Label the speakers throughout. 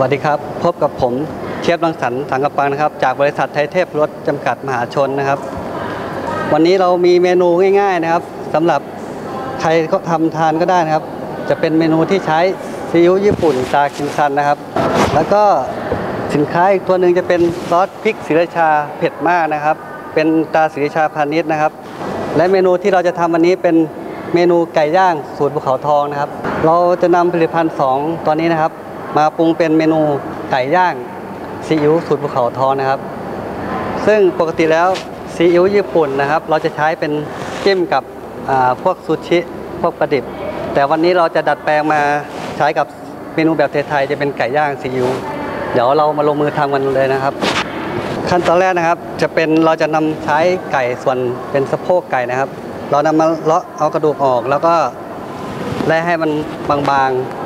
Speaker 1: วัสดีครับ พบกับผมเชฟรังสรรค์สังกปังนะครับ จากบริษัทไทยเทพรถจำกัดมหาชนนะครับ วันนี้เรามีเมนูง่าย ๆนะครับสำหรับใครก็ทำทานก็ได้นะครับ จะเป็นเมนูที่ใช้ซีอิ๊วญี่ปุ่นตาคินซันนะครับ แล้วก็สินค้าอีกตัวหนึ่งจะเป็นซอสพริกศรีราชาเผ็ดมากนะครับ เป็นตาศรีราชาพาณิชย์นะครับ และเมนูที่เราจะทำวันนี้เป็นเมนูไก่ย่างสูตรภูเขาทองนะครับ เราจะนำผลิตภัณฑ์สองตัวนี้นะครับ มาปรุงเป็นเมนูไก่ย่างซีอิ๊วสูตรภูเขาทองนะครับ ซึ่งปกติแล้วซีอิ๊วญี่ปุ่นนะครับ เราจะใช้เป็นจิ้มกับพวกซูชิ พวกปลาดิบ แต่วันนี้เราจะดัดแปลงมาใช้กับเมนูแบบไทยๆจะเป็นไก่ย่างซีอิ๊วเดี๋ยวเรามาลงมือทำกันเลยนะครับ ขั้นตอนแรกนะครับจะเป็นเราจะนำใช้ไก่ส่วนเป็นสะโพกไก่นะครับ เรานำมาเลาะเอากระดูกออกแล้วก็ไล่ให้มันบางๆ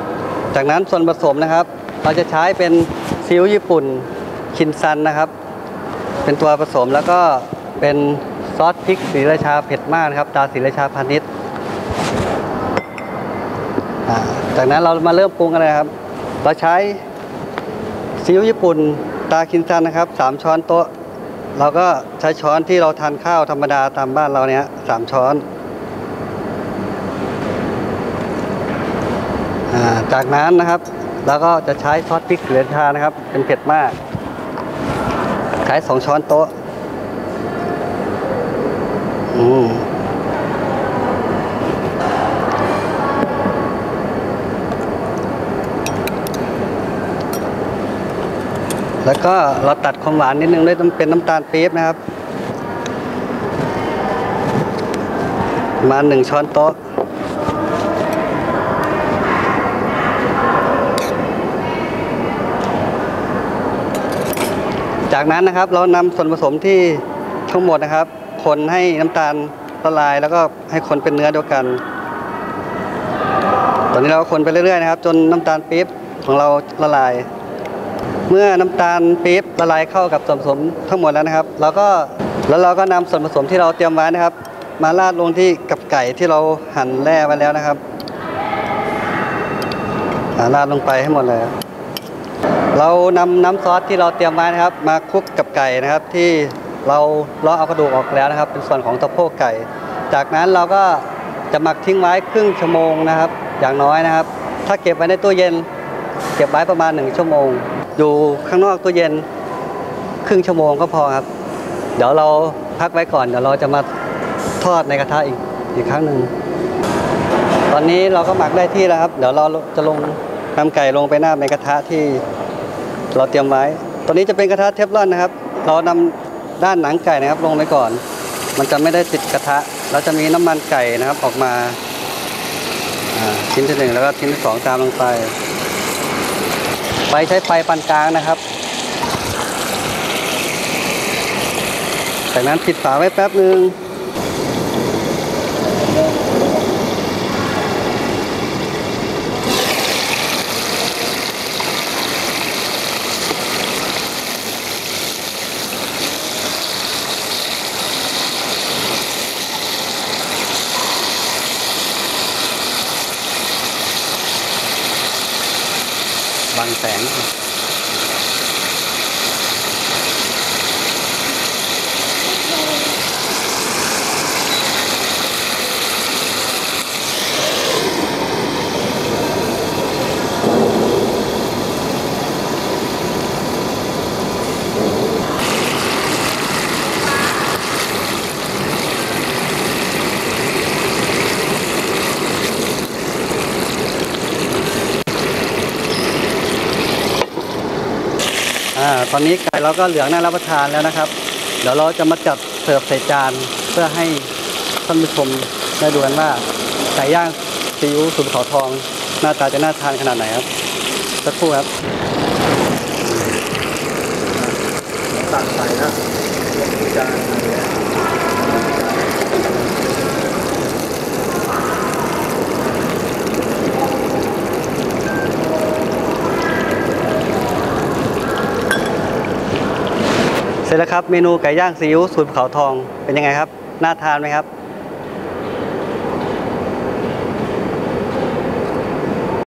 Speaker 1: จากนั้นส่วนผสมนะครับ เราจะใช้เป็นซีอิ๊วญี่ปุ่นคินซันนะครับ เป็นตัวผสมแล้วก็เป็นซอสพริกศรีราชาเผ็ดมากนะครับตาศรีราชาพาณิชย์จากนั้นเรามาเริ่มปรุงกันเลยครับ เราใช้ซีอิ๊วญี่ปุ่นตาคินซันนะครับสามช้อนโต๊ะ เราก็ใช้ช้อนที่เราทานข้าวธรรมดาตามบ้านเราเนี้ยสามช้อนอา จากนั้นนะครับเราก็จะใช้ซอสพริกศรีราชานะครับ เป็นเผ็ดมาก ใช้สองช้อนโต๊ะอืมแล้วก็เราตัดความหวานนิดนึงด้วยน้ำเป็นน้ำตาลปี๊บนะครับมาหนึ่งช้อนโต๊ะ จากนั้นนะครับเรานำส่วนผสมที่ทั้งหมดนะครับ คนให้น้ำตาลละลายแล้วก็ให้คนเป็นเนื้อเดียวกัน ตอนนี้เราก็คนไปเรื่อยๆนะครับ จนน้ำตาลปี๊บของเราละลาย เมื่อน้ำตาลปี๊บละลายเข้ากับส่วนผสมทั้งหมดแล้วนะครับเราก็แล้วเราก็นำส่วนผสมที่เราเตรียมไว้นะครับ มาราดลงที่กับไก่ที่เราหั่นแล่ไว้แล้วนะครับราดลงไปให้หมดเลย เรานำน้ำซอสที่เราเตรียมไว้นะครับ มาคลุกกับไก่นะครับ ที่เราเลาะเอากระดูกออกแล้วนะครับ เป็นส่วนของสะโพกไก่ จากนั้นเราก็จะหมักทิ้งไว้ครึ่งชั่วโมงนะครับ อย่างน้อยนะครับ ถ้าเก็บไว้ในตู้เย็น เก็บไว้ประมาณหนึ่งชั่วโมง อยู่ข้างนอกตู้เย็นครึ่งชั่วโมงก็พอครับ เดี๋ยวเราพักไว้ก่อน เดี๋ยวเราจะมาทอดในกระทะอีกอีกครั้งหนึ่งตอนนี้เราก็หมักได้ที่แล้วครับ เดี๋ยวเราจะลงนำไก่ลงไปหน้าในกระทะที่ เราเตรียมไว้ ตัวนี้จะเป็นกระทะเทฟลอนนะครับ เรานำด้านหนังไก่นะครับลงไปก่อน มันจะไม่ได้ติดกระทะ เราจะมีน้ำมันไก่นะครับออกมาอ่าชิ้นที่หนึ่งแล้วก็ชิ้นที่สองตามลงไปไฟใช้ไฟปานกลางนะครับ จากนั้นปิดฝาไว้แป๊บหนึ่ง บางแสง ตอนนี้ไก่เราก็เหลืองน่ารับประทานแล้วนะครับ เดี๋ยวเราจะมาจัดเสิร์ฟใส่จานเพื่อให้ท่านผู้ชมได้ดูกันว่าไก่ย่างซีอิ๊วสูตรเขาทอง หน้าตาจะน่าทานขนาดไหนครับสักครู่ครับ
Speaker 2: ตักใส่นะจาน
Speaker 1: เสร็จแล้วครับเมนูไก่ย่างซีอิ๊วสูตรภูเขาทองเป็นยังไงครับ น่าทานไหมครับ